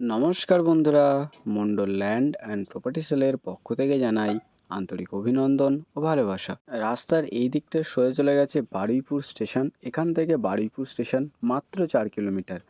নমস্কার বন্ধুরা, Mondal land and property সেলের পক্ষ থেকে জানাই আন্তরিক অভিনন্দন ও ভালোবাসা। রাস্তার এই দিকটা সোজা চলে গেছে বারুইপুর স্টেশন। এখান থেকে বারুইপুর স্টেশন মাত্র চার কিলোমিটার।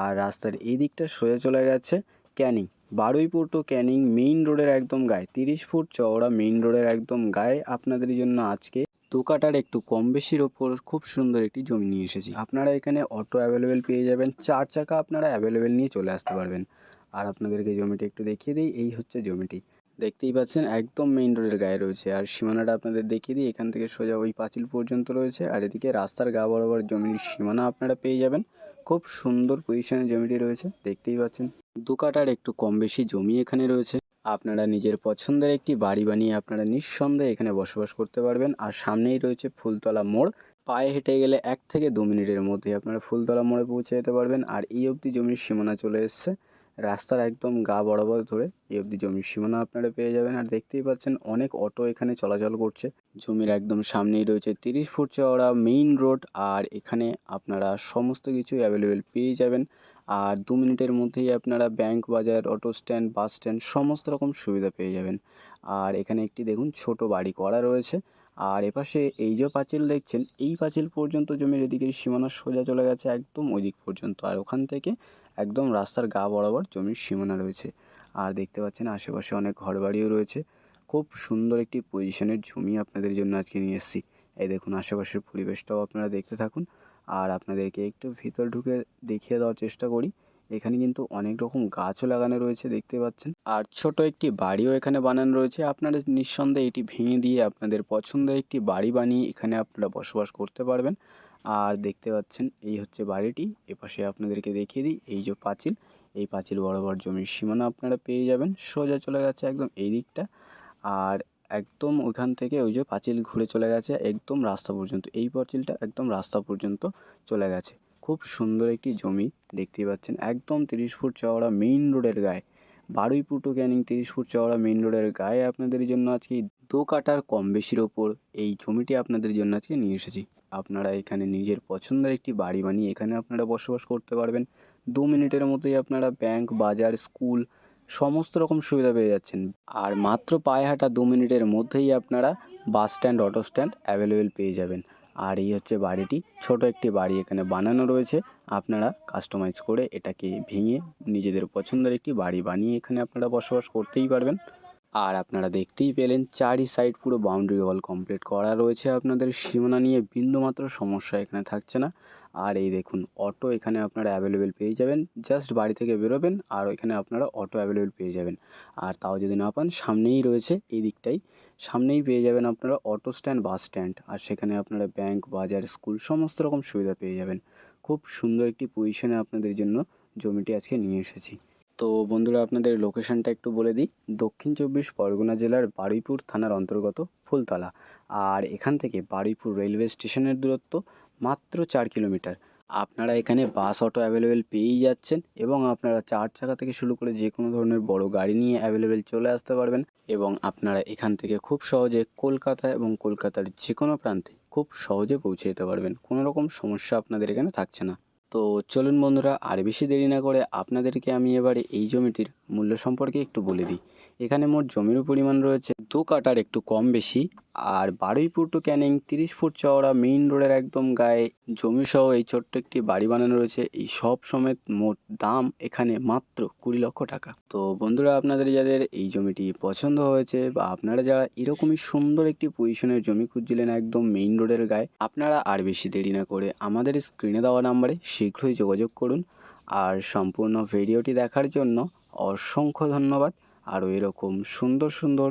আর রাস্তার এই দিকটা সোজা চলে গেছে ক্যানিং। বারুইপুর টু ক্যানিং মেইন রোডের একদম গায়ে। তিরিশ ফুট চওড়া মেইন রোডের একদম গায়ে। আপনাদের জন্য আজকে দু কাটার একটু কম বেশির ওপর খুব সুন্দর একটি জমি নিয়ে এসেছি। আপনারা এখানে অটো অ্যাভেলেবেল পেয়ে যাবেন। চার চাকা আপনারা অ্যাভেলেবেল নিয়ে চলে আসতে পারবেন। আর আপনাদেরকে জমিটি একটু দেখিয়ে দিই। এই হচ্ছে জমিটি। দেখতেই পাচ্ছেন, একদম মেইন রোডের গায়ে রয়েছে। আর সীমানাটা আপনাদের দেখিয়ে দিই। এখান থেকে সোজা ওই পাঁচিল পর্যন্ত রয়েছে। আর এদিকে রাস্তার গা বরাবর জমির সীমানা আপনারা পেয়ে যাবেন। খুব সুন্দর পজিশনে জমিটি রয়েছে। দেখতেই পাচ্ছেন দু কাটার একটু কম বেশি জমি এখানে রয়েছে। আপনারা নিজের পছন্দের একটি বাড়ি বানিয়ে আপনারা নিঃসন্দেহে এখানে বসবাস করতে পারবেন। আর সামনেই রয়েছে ফুলতলা মোড়। পায়ে হেঁটে গেলে এক থেকে দু মিনিটের মধ্যে আপনারা ফুলতলা মোড়ে পৌঁছে যেতে পারবেন। আর এই অবধি জমির সীমানা চলে এসছে। রাস্তার একদম গা বরাবর ধরে এই অবধি জমির সীমানা আপনারা পেয়ে যাবেন। আর দেখতেই পাচ্ছেন অনেক অটো এখানে চলাচল করছে। জমির একদম সামনেই রয়েছে তিরিশ ফুট চওড়া মেইন রোড। আর এখানে আপনারা সমস্ত কিছু অ্যাভেলেবেল পেয়ে যাবেন। আর দু মিনিটের মধ্যেই আপনারা ব্যাংক, বাজার, অটো স্ট্যান্ড, বাস স্ট্যান্ড সমস্ত রকম সুবিধা পেয়ে যাবেন। আর এখানে একটি দেখুন ছোট বাড়ি করা রয়েছে। আর এপাশে এই যে পাঁচিল দেখছেন, এই পাঁচিল পর্যন্ত জমির এদিকের সীমানা সোজা চলে গেছে একদম ওই দিক পর্যন্ত। আর ওখান থেকে একদম রাস্তার গা বরাবর জমির সীমানা রয়েছে। আর দেখতে পাচ্ছেন আশেপাশে অনেক ঘরবাড়িও রয়েছে। খুব সুন্দর একটি পজিশনের জমি আপনাদের জন্য আজকে নিয়ে এসেছি। এই দেখুন আশেপাশের পরিবেশটাও আপনারা দেখতে থাকুন। আর আপনাদেরকে একটু ভিতর ঢুকে দেখিয়ে দেওয়ার চেষ্টা করি। এখানে কিন্তু অনেক রকম গাছও লাগানো রয়েছে, দেখতে পাচ্ছেন। আর ছোট একটি বাড়িও এখানে বানানো রয়েছে। আপনারা নিঃসন্দেহে এটি ভেঙে দিয়ে আপনাদের পছন্দের একটি বাড়ি বানিয়ে এখানে আপনারা বসবাস করতে পারবেন। আর দেখতে পাচ্ছেন, এই হচ্ছে বাড়িটি। এপাশে আপনাদেরকে দেখিয়ে দিই, এই যে পাঁচিল। এই পাঁচিল বরাবর জমির সীমানা আপনারা পেয়ে যাবেন। সোজা চলে গেছে একদম এই দিকটা। আর একদম ওইখান থেকে ওই যে পাঁচিল ঘুরে চলে গেছে একদম রাস্তা পর্যন্ত। এই পাঁচিলটা একদম রাস্তা পর্যন্ত চলে গেছে। খুব সুন্দর একটি জমি দেখতেই পাচ্ছেন। একদম তিরিশ ফুট চওড়া মেইন রোডের গায়ে। বারুইপুর টু ক্যানিং তিরিশ ফুট চওড়া মেইন রোডের গায়ে আপনাদের জন্য আজকে দু কাটার কম বেশির ওপর এই জমিটি আপনাদের জন্য আজকে নিয়ে এসেছি। আপনারা এখানে নিজের পছন্দের একটি বাড়ি বানিয়ে এখানে আপনারা বসবাস করতে পারবেন। দু মিনিটের মধ্যেই আপনারা ব্যাংক বাজার স্কুল সমস্ত রকম সুবিধা পেয়ে যাচ্ছেন। আর মাত্র পায়ে হাঁটা দু মিনিটের মধ্যেই আপনারা bus stand, auto stand available পেয়ে যাবেন। আর এই হচ্ছে বাড়িটি। ছোট একটি বাড়ি এখানে বানানো রয়েছে। আপনারা কাস্টমাইজ করে এটাকে ভেঙে নিজেদের পছন্দের একটি বাড়ি বানিয়ে এখানে আপনারা বসবাস করতেই পারবেন। আর আপনারা দেখতেই পেলেন চারি সাইড পুরো বাউন্ডারি ওয়াল কমপ্লিট করা রয়েছে আপনাদের। সীমানা নিয়ে বিন্দুমাত্র সমস্যা এখানে থাকছে না। আর এই দেখুন অটো এখানে আপনারা অ্যাভেলেবেল পেয়ে যাবেন। জাস্ট বাড়ি থেকে বেরোবেন আর ওইখানে আপনারা অটো অ্যাভেলেবেল পেয়ে যাবেন। আর তাও যদি না পান, সামনেই রয়েছে এই দিকটাই। সামনেই পেয়ে যাবেন আপনারা অটো স্ট্যান্ড বাস স্ট্যান্ড আর সেখানে আপনারা ব্যাংক বাজার স্কুল সমস্ত রকম সুবিধা পেয়ে যাবেন। খুব সুন্দর একটি পজিশনে আপনাদের জন্য জমিটি আজকে নিয়ে এসেছি। তো বন্ধুরা আপনাদের লোকেশনটা একটু বলে দিই। দক্ষিণ চব্বিশ পরগনা জেলার বারুইপুর থানার অন্তর্গত ফুলতলা। আর এখান থেকে বারুইপুর রেলওয়ে স্টেশনের দূরত্ব মাত্র চার কিলোমিটার। আপনারা এখানে বাস অটো অ্যাভেলেবেল পেয়েই যাচ্ছেন এবং আপনারা চার চাকা থেকে শুরু করে যে কোনো ধরনের বড় গাড়ি নিয়ে অ্যাভেলেবেল চলে আসতে পারবেন এবং আপনারা এখান থেকে খুব সহজে কলকাতা এবং কলকাতার যে কোনো প্রান্তে খুব সহজে পৌঁছে যেতে পারবেন। কোনো রকম সমস্যা আপনাদের এখানে থাকছে না। তো চলুন বন্ধুরা, আর বেশি দেরি না করে আপনাদেরকে আমি এবারে এই জমিটির মূল্য সম্পর্কে একটু বলে দিই। এখানে মোট জমির পরিমাণ রয়েছে দু কাটার একটু কম বেশি। আর বারুইপুর টু ক্যানিং তিরিশ ফুট চওড়া মেইন রোডের একদম গায়ে জমি সহ এই ছোট্ট একটি বাড়ি বানানো রয়েছে। এই সব সমেত মোট দাম এখানে মাত্র কুড়ি লক্ষ টাকা। তো বন্ধুরা আপনাদের যাদের এই জমিটি পছন্দ হয়েছে বা আপনারা যারা এরকমই সুন্দর একটি পজিশনের জমি খুঁজছিলেন একদম মেইন রোডের গায়ে, আপনারা আর বেশি দেরি না করে আমাদের স্ক্রিনে দেওয়া নাম্বারে শীঘ্রই যোগাযোগ করুন। আর সম্পূর্ণ ভিডিওটি দেখার জন্য অসংখ্য ধন্যবাদ। আরও এরকম সুন্দর সুন্দর